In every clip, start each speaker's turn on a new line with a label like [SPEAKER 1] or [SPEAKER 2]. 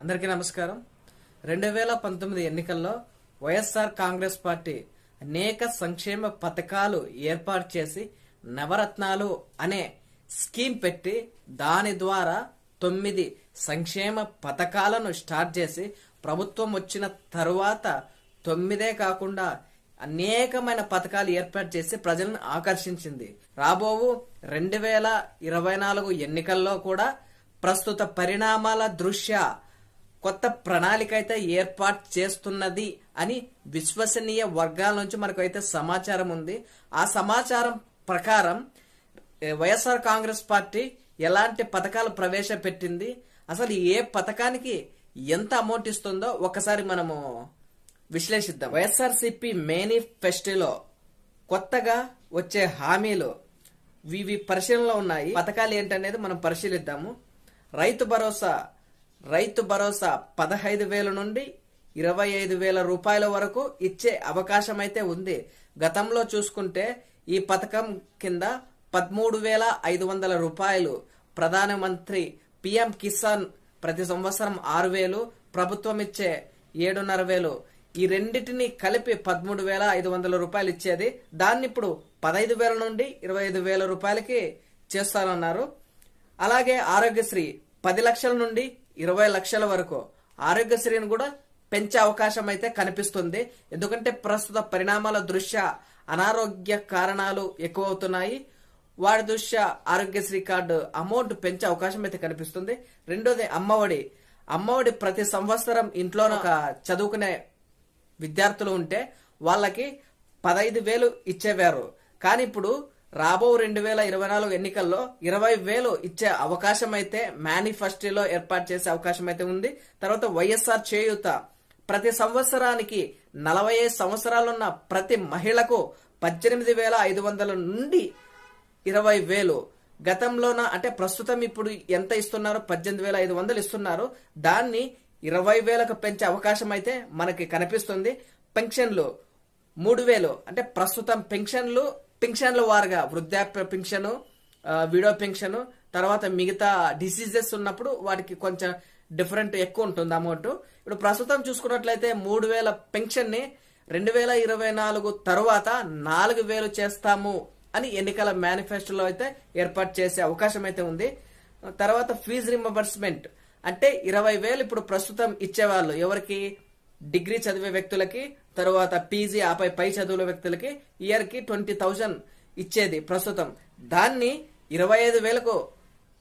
[SPEAKER 1] అందరికీ నమస్కారం. రెండు వేల పంతొమ్మిది ఎన్నికల్లో వైఎస్ఆర్ కాంగ్రెస్ పార్టీ అనేక సంక్షేమ పథకాలు ఏర్పాటు చేసి నవరత్నాలు అనే స్కీమ్ పెట్టి దాని ద్వారా తొమ్మిది సంక్షేమ పథకాలను స్టార్ట్ చేసి ప్రభుత్వం వచ్చిన తరువాత తొమ్మిదే కాకుండా అనేకమైన పథకాలు ఏర్పాటు చేసి ప్రజలను ఆకర్షించింది. రాబోవు రెండు వేల ఇరవై నాలుగు ఎన్నికల్లో కూడా ప్రస్తుత పరిణామాల దృష్ట్యా కొత్త ప్రణాళిక అయితే ఏర్పాటు చేస్తున్నది అని విశ్వసనీయ వర్గాల నుంచి మనకు అయితే సమాచారం ఉంది. ఆ సమాచారం ప్రకారం వైఎస్ఆర్ కాంగ్రెస్ పార్టీ ఎలాంటి పథకాలు ప్రవేశపెట్టింది అసలు ఏ పథకానికి ఎంత అమౌంట్ ఇస్తుందో ఒకసారి మనము విశ్లేషిద్దాం. వైఎస్ఆర్సిపి మేనిఫెస్టోలో కొత్తగా వచ్చే హామీలు ఇవి పరిశీలనలో ఉన్నాయి. పథకాలు ఏంటనేది మనం పరిశీలిద్దాము. రైతు భరోసా రైతు భరోసా పదహైదు వేల నుండి ఇరవై ఐదు వేల రూపాయల వరకు ఇచ్చే అవకాశం అయితే ఉంది. గతంలో చూసుకుంటే ఈ పథకం కింద పదమూడు వేల ఐదు వందల రూపాయలు ప్రధానమంత్రి పిఎం కిసాన్ ప్రతి సంవత్సరం ఆరు వేలు ప్రభుత్వం ఇచ్చే ఏడున్నర వేలు. ఈ రెండింటిని కలిపి పదమూడు వేల ఐదు వందల రూపాయలు ఇచ్చేది. దాన్ని ఇప్పుడు పదహైదు వేల నుండి ఇరవై ఐదు వేల రూపాయలకి చేస్తారన్నారు అలాగే ఆరోగ్యశ్రీ పది లక్షల నుండి ఇరవై లక్షల వరకు ఆరోగ్యశ్రీని కూడా పెంచే అవకాశం అయితే కనిపిస్తుంది. ఎందుకంటే ప్రస్తుత పరిణామాల దృష్ట్యా అనారోగ్య కారణాలు ఎక్కువ అవుతున్నాయి వాడి దృష్ట్యా ఆరోగ్యశ్రీ కార్డు అమౌంట్ పెంచే అవకాశం అయితే కనిపిస్తుంది. రెండోది అమ్మఒడి. అమ్మఒడి ప్రతి సంవత్సరం ఇంట్లో ఒక చదువుకునే విద్యార్థులు ఉంటే వాళ్ళకి పదైదు వేలు ఇచ్చేవారు. కానీ ఇప్పుడు రాబో రెండు వేల ఇరవై నాలుగు ఎన్నికల్లో ఇరవై వేలు ఇచ్చే అవకాశం అయితే మేనిఫెస్టోలో ఏర్పాటు చేసే అవకాశం అయితే ఉంది. తర్వాత వైఎస్ఆర్ చేయూత ప్రతి సంవత్సరానికి నలభై ఐదు సంవత్సరాలున్న ప్రతి మహిళకు పద్దెనిమిది వేల ఐదు వందల నుండి ఇరవై వేలు. గతంలోన అంటే ప్రస్తుతం ఇప్పుడు ఎంత ఇస్తున్నారు? పద్దెనిమిది వేల ఐదు వందలు ఇస్తున్నారు. దాన్ని ఇరవై వేలకు పెంచే అవకాశం అయితే మనకి కనిపిస్తుంది. పెన్షన్లు మూడు వేలు. అంటే ప్రస్తుతం పెన్షన్లు పెన్షన్ల వారుగా వృద్ధాప్య పెన్షన్ విడో పెన్షన్ తర్వాత మిగతా డిసీజెస్ ఉన్నప్పుడు వాటికి కొంచెం డిఫరెంట్ ఎక్కువ ఉంటుంది అమౌంట్. ఇప్పుడు ప్రస్తుతం చూసుకున్నట్లయితే మూడు వేల పెన్షన్ని రెండు వేల ఇరవై నాలుగు తర్వాత నాలుగు వేలు చేస్తాము అని ఎన్నికల మేనిఫెస్టోలో అయితే ఏర్పాటు చేసే అవకాశం అయితే ఉంది. తర్వాత ఫీజు రింబర్స్మెంట్ అంటే ఇరవై వేలు ఇప్పుడు ప్రస్తుతం ఇచ్చేవాళ్ళు ఎవరికి? డిగ్రీ చదివే వ్యక్తులకి తర్వాత పీజీ ఆపై పై చదువుల వ్యక్తులకి ఇయర్కి ట్వంటీ థౌజండ్ ఇచ్చేది ప్రస్తుతం. దాన్ని ఇరవై ఐదు వేలకు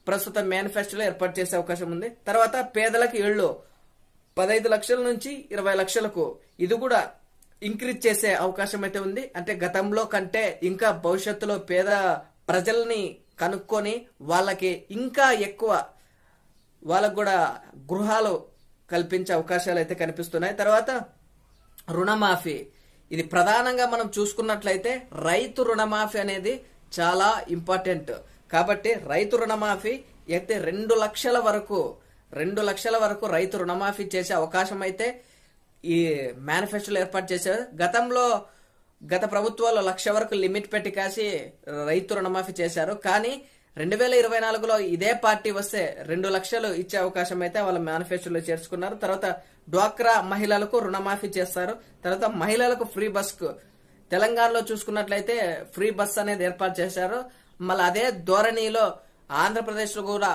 [SPEAKER 1] ప్రస్తుతం మేనిఫెస్టోలో ఏర్పాటు చేసే అవకాశం ఉంది. తర్వాత పేదలకు ఇళ్ళు పదహైదు లక్షల నుంచి ఇరవై లక్షలకు. ఇది కూడా ఇంక్రీజ్ చేసే అవకాశం అయితే ఉంది. అంటే గతంలో కంటే ఇంకా భవిష్యత్తులో పేద ప్రజల్ని కనుక్కొని వాళ్ళకి ఇంకా ఎక్కువ వాళ్ళకు కూడా గృహాలు కల్పించే అవకాశాలు అయితే కనిపిస్తున్నాయి. తర్వాత రుణమాఫీ. ఇది ప్రధానంగా మనం చూసుకున్నట్లయితే రైతు రుణమాఫీ అనేది చాలా ఇంపార్టెంట్. కాబట్టి రైతు రుణమాఫీ అయితే రెండు లక్షల వరకు రెండు లక్షల వరకు రైతు రుణమాఫీ చేసే అవకాశం అయితే ఈ మేనిఫెస్టోలో ఏర్పాటు చేశారు. గతంలో గత ప్రభుత్వాలు లక్ష వరకు లిమిట్ పెట్టి కాసి రైతు రుణమాఫీ చేశారు. కానీ రెండు వేల ఇరవై నాలుగులో ఇదే పార్టీ వస్తే రెండు లక్షలు ఇచ్చే అవకాశం అయితే వాళ్ళ మేనిఫెస్టోలో చేర్చుకున్నారు. తర్వాత డ్వాక్రా మహిళలకు రుణమాఫీ చేస్తారు. తర్వాత మహిళలకు ఫ్రీ బస్కు తెలంగాణలో చూసుకున్నట్లయితే ఫ్రీ బస్ అనేది ఏర్పాటు చేశారు. మళ్ళీ అదే ధోరణిలో ఆంధ్రప్రదేశ్లో కూడా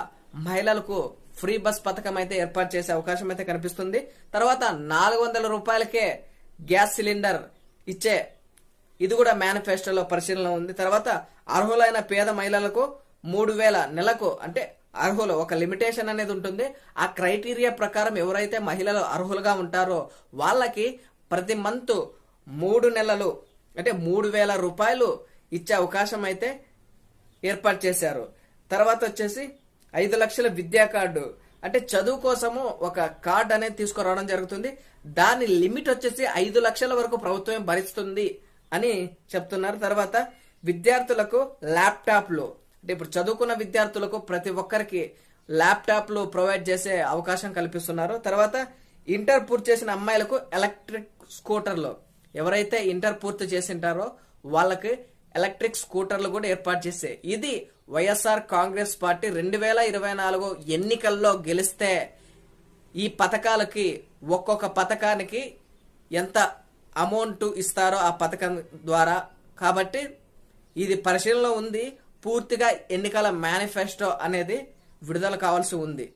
[SPEAKER 1] మహిళలకు ఫ్రీ బస్ పథకం అయితే ఏర్పాటు చేసే అవకాశం అయితే కనిపిస్తుంది. తర్వాత నాలుగు వందల రూపాయలకే గ్యాస్ సిలిండర్ ఇచ్చే ఇది కూడా మేనిఫెస్టోలో పరిశీలన ఉంది. తర్వాత అర్హులైన పేద మహిళలకు మూడు వేల నెలకు అంటే అర్హులు. ఒక లిమిటేషన్ అనేది ఉంటుంది. ఆ క్రైటీరియా ప్రకారం ఎవరైతే మహిళలు అర్హులుగా ఉంటారో వాళ్ళకి ప్రతి మంత్ మూడు నెలలు అంటే మూడు వేల రూపాయలు ఇచ్చే అవకాశం అయితే ఏర్పాటు చేశారు. తర్వాత వచ్చేసి ఐదు లక్షల విద్యా కార్డు. అంటే చదువు కోసము ఒక కార్డు అనేది తీసుకురావడం జరుగుతుంది. దాని లిమిట్ వచ్చేసి ఐదు లక్షల వరకు ప్రభుత్వం భరిస్తుంది అని చెప్తున్నారు. తర్వాత విద్యార్థులకు ల్యాప్టాప్లు. అంటే ఇప్పుడు చదువుకున్న విద్యార్థులకు ప్రతి ఒక్కరికి ల్యాప్టాప్లు ప్రొవైడ్ చేసే అవకాశం కల్పిస్తున్నారు. తర్వాత ఇంటర్ పూర్తి చేసిన అమ్మాయిలకు ఎలక్ట్రిక్ స్కూటర్లు ఎవరైతే ఇంటర్ పూర్తి చేసింటారో వాళ్ళకి ఎలక్ట్రిక్ స్కూటర్లు కూడా ఏర్పాటు చేసే ఇది వైఎస్ఆర్ కాంగ్రెస్ పార్టీ రెండు వేల ఇరవై నాలుగు ఎన్నికల్లో గెలిస్తే ఈ పథకాలకి ఒక్కొక్క పథకానికి ఎంత అమౌంట్ ఇస్తారో ఆ పథకం ద్వారా. కాబట్టి ఇది పరిశీలనలో ఉంది. పూర్తిగా ఎన్నికల మేనిఫెస్టో అనేది విడుదల కావాల్సి ఉంది.